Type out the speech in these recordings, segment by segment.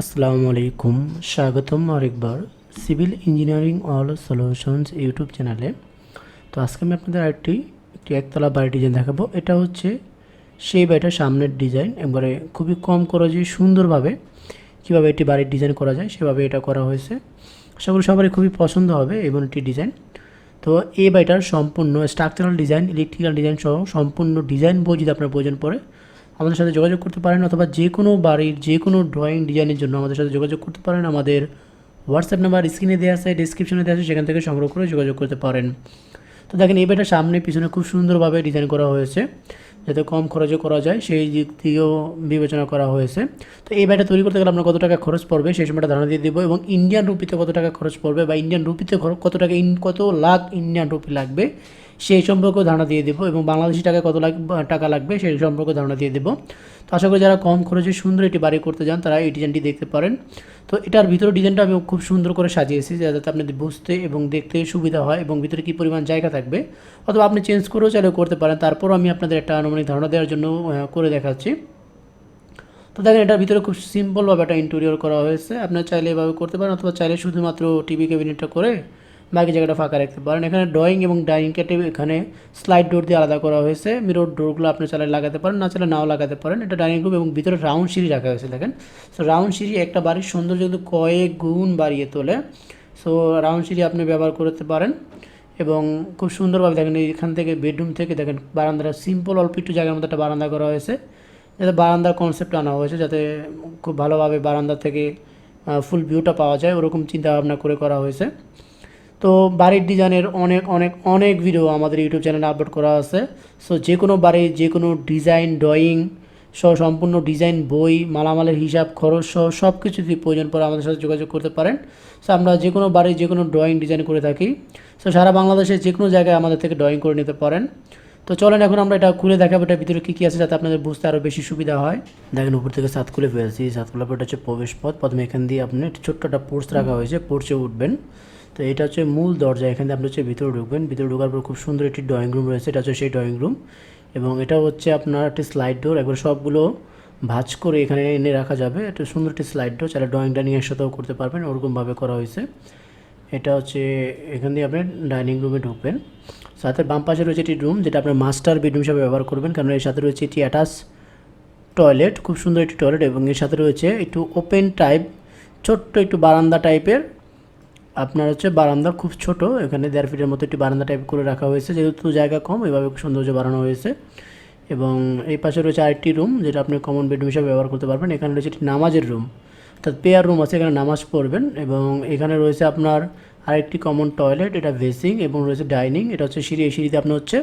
আসসালামু আলাইকুম, স্বাগতম আরেকবার civil engineering all solutions YouTube চ্যানেলে। তো আজকে আমি আপনাদের আরেকটি, একটি একতলা বাড়ি ডিজাইন দেখাবো। এটা হচ্ছে সেই বাড়িটার সামনের ডিজাইন একবারে খুবই কম করা খরচে সুন্দরভাবে কীভাবে একটি বাড়ির ডিজাইন করা যায় সেভাবে এটা করা হয়েছে। আশা করি সবারই খুবই পছন্দ হবে এবং একটি ডিজাইন তো এই বাড়িটার সম্পূর্ণ স্ট্রাকচারাল ডিজাইন ইলেকট্রিক্যাল ডিজাইন সহ সম্পূর্ণ ডিজাইন বই যদি আপনার প্রয়োজন পড়ে আমাদের সাথে যোগাযোগ করতে পারেন অথবা যে কোনো বাড়ির, যে কোনো ড্রয়িং ডিজাইনের জন্য আমাদের সাথে যোগাযোগ করতে পারেন। আমাদের হোয়াটসঅ্যাপ নাম্বার স্ক্রিনে দেওয়া আছে ডিসক্রিপশনে দেওয়া আছে, সেখান থেকে সংগ্রহ করে যোগাযোগ করতে পারেন। তো দেখেন, এই বাড়িটার সামনে, পিছনে খুব সুন্দরভাবে ডিজাইন করা হয়েছে, যাতে কম খরচে করা যায়, সেই দিক থেকেও বিবেচনা করা হয়েছে। তো এই বাড়িটা তৈরি করতে গেলে আপনার কত টাকা খরচ পড়বে, সেই সময়টা ধারণা দিয়ে দেবো। এবং ইন্ডিয়ান রুপিতে কত টাকা খরচ পড়বে বা ইন্ডিয়ান রুপিতে কত টাকা, ইন, কত লাখ ইন্ডিয়ান রুপি লাগবে সেই সম্পর্কেও ধারণা দিয়ে দেবো এবং বাংলাদেশি টাকায় কত লাখ টাকা লাগবে সেই সম্পর্কে ধারণা দিয়ে দেবো। তো আশা করি যারা কম খরচে সুন্দর একটি বাড়ি করতে যান, তারা এই ডিজাইনটি দেখতে পারেন। তো এটার ভিতরে ডিজাইনটা আমি খুব সুন্দর করে সাজিয়েছি, যাতে আপনাদের বুঝতে এবং দেখতে সুবিধা হয় এবং ভিতরে কী পরিমাণ জায়গা থাকবে। অথবা আপনি চেঞ্জ করেও চাইলেও করতে পারেন, তারপরও আমি আপনাদের একটা আনুমানিক ধারণা দেওয়ার জন্য করে দেখাচ্ছি। তো দেখেন এটার ভিতরে খুব সিম্পলভাবে একটা ইন্টেরিয়র করা হয়েছে। আপনার চাইলে এভাবে করতে পারেন, অথবা চাইলে শুধুমাত্র টিভি ক্যাবিনেটটা করে বাকি জায়গাটা ফাঁকা রাখতে পারেন। এখানে ড্রয়িং এবং ডাইনিং টেবিল এখানে স্লাইড ডোর দিয়ে আলাদা করা হয়েছে। মিরর ডোরগুলো আপনি চাইলে লাগাতে পারেন, না চাইলে নাও লাগাতে পারেন। এটা ডাইনিং রুম এবং ভিতরে রাউন্ড সিঁড়ি রাখা হয়েছে, দেখেন। সো রাউন্ড সিঁড়ি একটা বাড়ির সৌন্দর্য কিন্তু কয়েক গুণ বাড়িয়ে তোলে। সো রাউন্ড সিঁড়ি আপনি ব্যবহার করতে পারেন এবং খুব সুন্দরভাবে দেখেন এখান থেকে বেডরুম থেকে দেখেন, বারান্দাটা সিম্পল অল্প একটু জায়গার মধ্যে একটা বারান্দা করা হয়েছে। যাতে বারান্দার কনসেপ্ট আনা হয়েছে, যাতে খুব ভালোভাবে বারান্দা থেকে ফুল ভিউটা পাওয়া যায়, ওরকম চিন্তা ভাবনা করে করা হয়েছে। তো বাড়ির ডিজাইনের অনেক অনেক অনেক ভিডিও আমাদের ইউটিউব চ্যানেলে আপলোড করা আছে। সো যে কোনো বাড়ির যে কোনো ডিজাইন ড্রয়িং সহ সম্পূর্ণ ডিজাইন বই, মালামালের হিসাব, খরচ সহ সব কিছু যদি প্রয়োজন পড়ে আমাদের সাথে যোগাযোগ করতে পারেন। সো আমরা যে কোনো বাড়ির যে কোনো ড্রয়িং ডিজাইন করে থাকি। সো সারা বাংলাদেশে যে কোনো জায়গায় আমাদের থেকে ড্রয়িং করে নিতে পারেন। তো চলেন এখন আমরা এটা খুলে দেখাবো, এটার ভিতরে কী কী আছে যাতে আপনাদের বুঝতে আরও বেশি সুবিধা হয়। দেখেন, উপর থেকে সাত খুলে ফেলেছি। সাত এটা হচ্ছে প্রবেশ পথ প্রথমে এখান দিয়ে আপনি ছোট্ট একটা পোর্স রাখা হয়েছে। পোর্চে উঠবেন। তো এটা হচ্ছে মূল দরজা, এখানে আপনি হচ্ছে ভিতরে ঢুকবেন। ভিতরে ঢোকার পর খুব সুন্দর একটি ড্রয়িং রুম রয়েছে, এটা হচ্ছে সেই ড্রয়িং রুম এবং এটা হচ্ছে আপনার একটি স্লাইড ডোর একবার সবগুলো ভাঁজ করে এখানে এনে রাখা যাবে। একটা সুন্দর একটি স্লাইড ডোর চাইলে ড্রয়িং ডাইনিং একসাথেও করতে পারবেন, ওরকমভাবে করা হয়েছে। এটা হচ্ছে এখান দিয়ে আপনি ডাইনিং রুমে ঢুকবেন। সাথে বাম পাশে রয়েছে একটি রুম যেটা আপনার মাস্টার বেডরুম হিসাবে ব্যবহার করবেন, কারণ এর সাথে রয়েছে একটি অ্যাটাচ টয়লেট খুব সুন্দর একটি টয়লেট এবং এর সাথে রয়েছে একটু ওপেন টাইপ ছোট্ট একটু বারান্দা টাইপের আপনার হচ্ছে বারান্দা খুব ছোট, এখানে দেড় ফিটের মতো একটি বারান্দা টাইপ করে রাখা হয়েছে, যেহেতু জায়গা কম, এভাবে সৌন্দর্য বাড়ানো হয়েছে। এবং এই পাশে রয়েছে আরেকটি রুম যেটা আপনি কমন বেডরুম হিসাবে ব্যবহার করতে পারবেন। এখানে রয়েছে একটি নামাজের রুম অর্থাৎ পেয়ার রুম আছে, এখানে নামাজ পড়বেন। এবং এখানে রয়েছে আপনার আরেকটি কমন টয়লেট এটা বেসিং এবং রয়েছে ডাইনিং এটা হচ্ছে সিঁড়ি, এই সিঁড়িতে আপনি হচ্ছে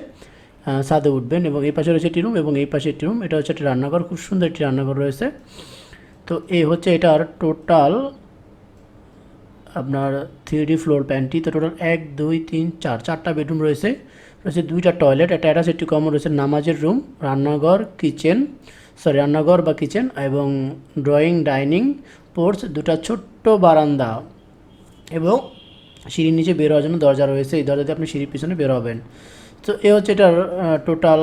ছাদে উঠবেন। এবং এই পাশে রয়েছে একটি রুম এবং এই পাশে একটি রুম এটা হচ্ছে একটি রান্নাঘর, খুব সুন্দর একটি রান্নাঘর রয়েছে। তো এই হচ্ছে এটার টোটাল আপনার থ্রি ফ্লোর প্যানটি তো টোটাল এক, দুই, তিন, চার, চারটা বেডরুম রয়েছে। রয়েছে দুইটা টয়লেট একটা অ্যাটাচ একটি কমন রয়েছে, নামাজের রুম রান্নাঘর কিচেন সরি রান্নাঘর বা কিচেন এবং ড্রয়িং ডাইনিং পোর্টস দুটা ছোট্ট বারান্দা এবং সিঁড়ির নিচে বের হওয়ার জন্য দরজা রয়েছে। এই দরজা দিয়ে আপনি সিঁড়ির পিছনে বের হবেন। তো এ হচ্ছে এটার টোটাল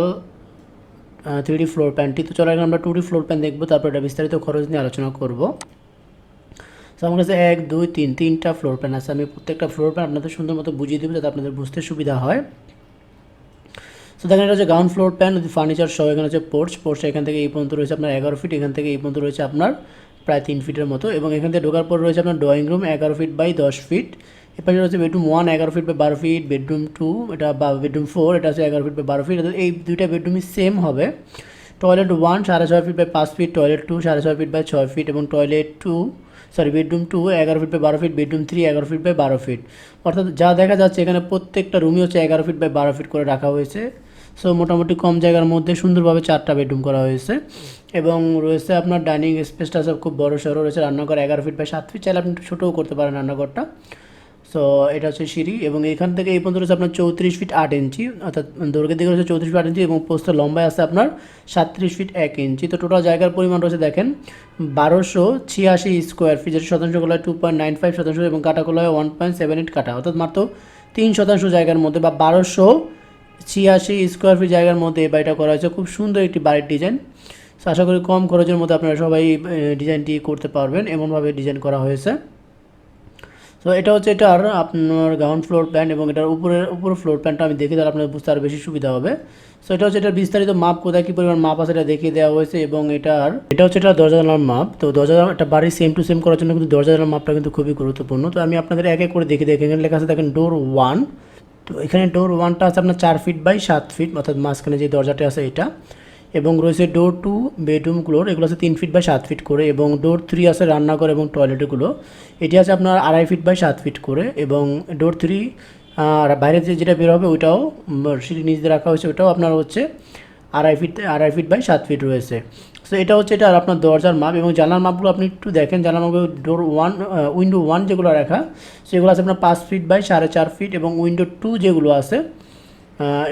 থ্রি ডি ফ্লোর প্যানটি তো চলো আমরা টু ডি ফ্লোর প্যান দেখব, তারপর এটা বিস্তারিত খরচ নিয়ে আলোচনা করব। তো আমার কাছে এক, দুই, তিন, তিনটা ফ্লোর প্যান আছে। আমি প্রত্যেকটা ফ্লোর প্যান আপনাদের সুন্দর মতো বুঝিয়ে দেবো যাতে আপনাদের বুঝতে সুবিধা হয়। তো দেখেন, এটা হচ্ছে গ্রাউন্ড ফ্লোর প্যান ফার্নিচার সহ, এখানে হচ্ছে পোর্চ পোর্চ এখান থেকে এই পর্যন্ত রয়েছে আপনার এগারো ফিট এখান থেকে এই পর্যন্ত রয়েছে আপনার প্রায় তিন ফিটের মতো। এবং এখান থেকে ঢোকার পর রয়েছে আপনার ড্রয়িং রুম এগারো ফিট বাই দশ ফিট এরপরে রয়েছে বেডরুম ওয়ান এগারো ফিট বাই বারো ফিট বেডরুম টু এটা বা বেডরুম ফোর এটা হচ্ছে এগারো ফিট বাই বারো ফিট এই দুইটা বেডরুমই সেম হবে। টয়লেট ওয়ান সাড়ে ছয় ফিট বাই পাঁচ ফিট টয়লেট টু সাড়ে ছয় ফিট বাই ছয় ফিট এবং toilet two sorry bedroom two এগারো ফিট বাই বারো ফিট বেডরুম থ্রি এগারো ফিট বাই বারো ফিট অর্থাৎ যা দেখা যাচ্ছে এখানে প্রত্যেকটা রুমই হচ্ছে এগারো ফিট বাই বারো ফিট করে রাখা হয়েছে। সো মোটামুটি কম জায়গার মধ্যে সুন্দরভাবে চারটা বেডরুম করা হয়েছে। এবং রয়েছে আপনার ডাইনিং স্পেসটা সব খুব বড় সড়ো রয়েছে রান্নাঘর এগারো ফিট বাই সাত ফিট চাইলে আপনি ছোটোও করতে পারেন রান্নাঘরটা। সো এটা হচ্ছে সিঁড়ি এবং এখান থেকে এই পর্যন্ত রয়েছে আপনার চৌত্রিশ ফিট আট ইঞ্চি অর্থাৎ দৈর্ঘ্যের দিকে রয়েছে চৌত্রিশ ফিট আট ইঞ্চি এবং পোস্টের লম্বায় আছে আপনার সাতত্রিশ ফিট এক ইঞ্চি তো টোটাল জায়গার পরিমাণ রয়েছে দেখেন, বারোশো ছিয়াশি স্কোয়ার ফিট যেটা শতাংশ গোলায় টু পয়েন্ট নাইন ফাইভ শতাংশ এবং কাটা গোলায় ওয়ান পয়েন্ট সেভেন এইট কাটা, অর্থাৎ মাত্র তিন শতাংশ জায়গার মধ্যে বা বারোশো ছিয়াশি স্কোয়ার ফিট জায়গার মধ্যে এই বাড়িটা করা হয়েছে। খুব সুন্দর একটি বাড়ির ডিজাইন আশা করি কম খরচের মধ্যে আপনারা সবাই ডিজাইনটি করতে পারবেন, এমনভাবে ডিজাইন করা হয়েছে। তো এটা হচ্ছে এটার আপনার গ্রাউন্ড ফ্লোর প্ল্যান এবং এটার উপরের উপর ফ্লোর প্ল্যানটা আমি দেখে তাহলে আপনার বুঝতে আরও বেশি সুবিধা হবে। সো এটা হচ্ছে এটার বিস্তারিত মাপ কোথায় কী পরিমাণ মাপ আছে এটা দেখিয়ে দেওয়া হয়েছে এবং এটার এটা হচ্ছে এটা দরজা জানালার মাপ তো দরজা একটা বাড়ি সেম টু সেম করার জন্য কিন্তু দরজা জানালার মাপটা কিন্তু খুবই গুরুত্বপূর্ণ। তো আমি আপনাদের এক করে দেখে দেখে এখানে লেখা আছে, দেখেন ডোর ওয়ান তো এখানে ডোর ওয়ানটা আছে আপনার চার ফিট বাই সাত ফিট অর্থাৎ মাঝখানে যে দরজাটা আছে এটা। এবং রয়েছে ডোর টু বেডরুমগুলোর এগুলো আছে তিন ফিট বাই সাত ফিট করে এবং ডোর থ্রি আছে রান্নাঘর এবং টয়লেটগুলো এটি আছে আপনার আড়াই ফিট বাই সাত ফিট করে এবং ডোর থ্রি আর বাইরে যে যেটা বের হবে ওইটাও সিঁড়ি নিচ রাখা হয়েছে ওটাও আপনার হচ্ছে আড়াই ফিট আড়াই ফিট বাই সাত ফিট রয়েছে। সো এটা হচ্ছে এটা আর আপনার দরজার মাপ এবং জানলার মাপগুলো আপনি একটু দেখেন, জানলার মাপগুলো ডোর ওয়ান উইন্ডো ওয়ান যেগুলো রাখা, সেগুলো আছে আপনার পাঁচ ফিট বাই সাড়ে চার ফিট এবং উইন্ডো টু যেগুলো আছে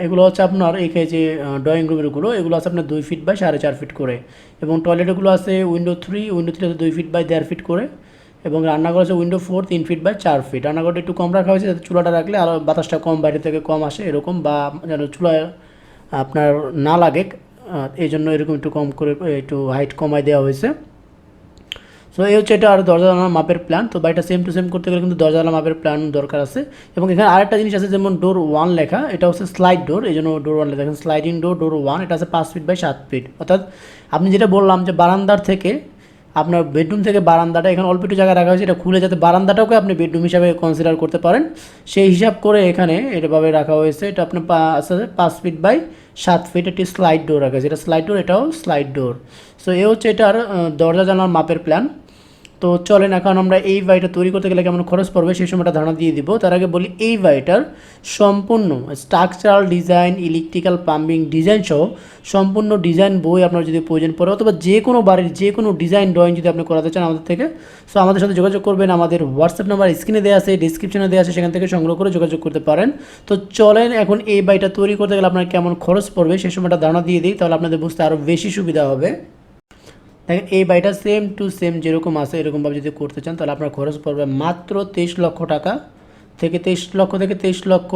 এগুলো হচ্ছে আপনার এখানে যে ড্রয়িং রুমেরগুলো এগুলো আছে আপনার দুই ফিট বাই সাড়ে চার ফিট করে। এবং টয়লেটগুলো আছে উইন্ডো থ্রি উইন্ডো থ্রি আছে দুই ফিট বাই দেড় ফিট করে। এবং রান্নাঘর আছে উইন্ডো ফোর তিন ফিট বাই চার ফিট রান্নাঘরটা একটু কম রাখা হয়েছে, যাতে চুলাটা রাখলে আরও বাতাসটা কম বাইরে থেকে কম আসে, এরকম বা যেন চুলা আপনার না লাগে। এই জন্য এরকম একটু কম করে, একটু হাইট কমায় দেওয়া হয়েছে। সো এই হচ্ছে এটা আর দরজা জানালার মাপের প্ল্যান তো বাড়িটা সেম টু সেম করতে গেলে কিন্তু দরজা জানালা মাপের প্ল্যান দরকার আছে। এবং এখানে আরেকটা জিনিস আছে, যেমন ডোর ওয়ান লেখা, এটা হচ্ছে স্লাইড ডোর এই জন্য ডোর ওয়ান লেখা। স্লাইডিং ডোর ডোর ওয়ান এটা আছে পাঁচ ফিট বাই সাত ফিট অর্থাৎ আপনি যেটা বললাম যে বারান্দার থেকে আপনার বেডরুম থেকে বারান্দাটা, এখানে অল্প একটু জায়গা রাখা হয়েছে, এটা খুলে যাতে বারান্দাটাকে আপনি বেডরুম হিসাবে কনসিডার করতে পারেন। সেই হিসাব করে এখানে এটাভাবে রাখা হয়েছে, এটা আপনার পাঁচ ফিট বাই সাত ফিট একটি স্লাইড ডোর রাখা হয়েছে। এটা স্লাইড ডোর এটাও স্লাইড ডোর সো এ হচ্ছে এটার দরজা জানার মাপের প্ল্যান তো চলেন এখন আমরা এই বাড়িটা তৈরি করতে গেলে কেমন খরচ পড়বে সেই সময়টা ধারণা দিয়ে দিব। তার আগে বলি, এই বাড়িটার সম্পূর্ণ structural design electrical plumbing design সহ সম্পূর্ণ ডিজাইন বই আপনার যদি প্রয়োজন পড়ে, অথবা যে কোনো বাড়ির যে কোনো ডিজাইন ড্রয়িং যদি আপনি করাতে চান আমাদের থেকে সো আমাদের সাথে যোগাযোগ করবেন। আমাদের হোয়াটসঅ্যাপ নাম্বার স্ক্রিনে দেওয়া আছে ডিসক্রিপশনে দেওয়া আছে, সেখান থেকে সংগ্রহ করে যোগাযোগ করতে পারেন। তো চলেন এখন এই বাড়িটা তৈরি করতে গেলে আপনার কেমন খরচ পড়বে সেই সময়টা ধারণা দিয়ে দিই, তাহলে আপনাদের বুঝতে আরও বেশি সুবিধা হবে। দেখেন, এই বাড়িটা সেম টু সেম যেরকম আছে, এরকমভাবে যদি করতে চান, তাহলে আপনার খরচ পড়বে মাত্র তেইশ লক্ষ টাকা থেকে তেইশ লক্ষ থেকে তেইশ লক্ষ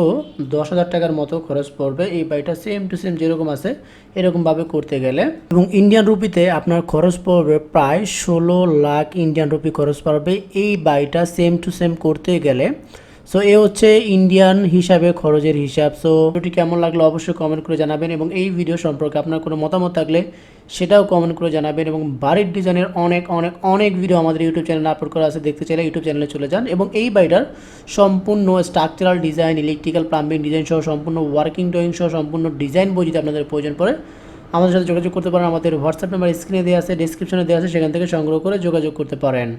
দশ হাজার টাকার মতো খরচ পড়বে এই বাড়িটা সেম টু সেম যেরকম আছে, এরকমভাবে করতে গেলে। এবং ইন্ডিয়ান রুপিতে আপনার খরচ পড়বে প্রায় ষোলো লাখ ইন্ডিয়ান রুপি খরচ পড়বে। এই বাড়িটা সেম টু সেম করতে গেলে সো এ হচ্ছে ইন্ডিয়ান হিসাবে খরচের হিসাব। সো ভিডিওটি কেমন লাগল অবশ্যই কমেন্ট করে জানাবেন এবং এই ভিডিও সম্পর্কে আপনার কোনো মতামত থাকলে সেটাও কমেন্ট করে জানাবেন এবং বাড়ির ডিজাইনের অনেক অনেক অনেক ভিডিও আমাদের ইউটিউব চ্যানেলে আপলোড করা আছে। দেখতে চাইলে ইউটিউব চ্যানেলে চলে যান এবং এই বাড়িটার সম্পূর্ণ structural design electrical plumbing design সহ সম্পূর্ণ ওয়ার্কিং ড্রয়িং সহ সম্পূর্ণ ডিজাইন বই যদি আপনাদের প্রয়োজন পড়ে, আমাদের সাথে যোগাযোগ করতে পারেন। আমাদের হোয়াটসঅ্যাপ নাম্বার স্ক্রিনে দেওয়া আছে ডিসক্রিপশনে দেওয়া আছে, সেখান থেকে সংগ্রহ করে যোগাযোগ করতে পারেন।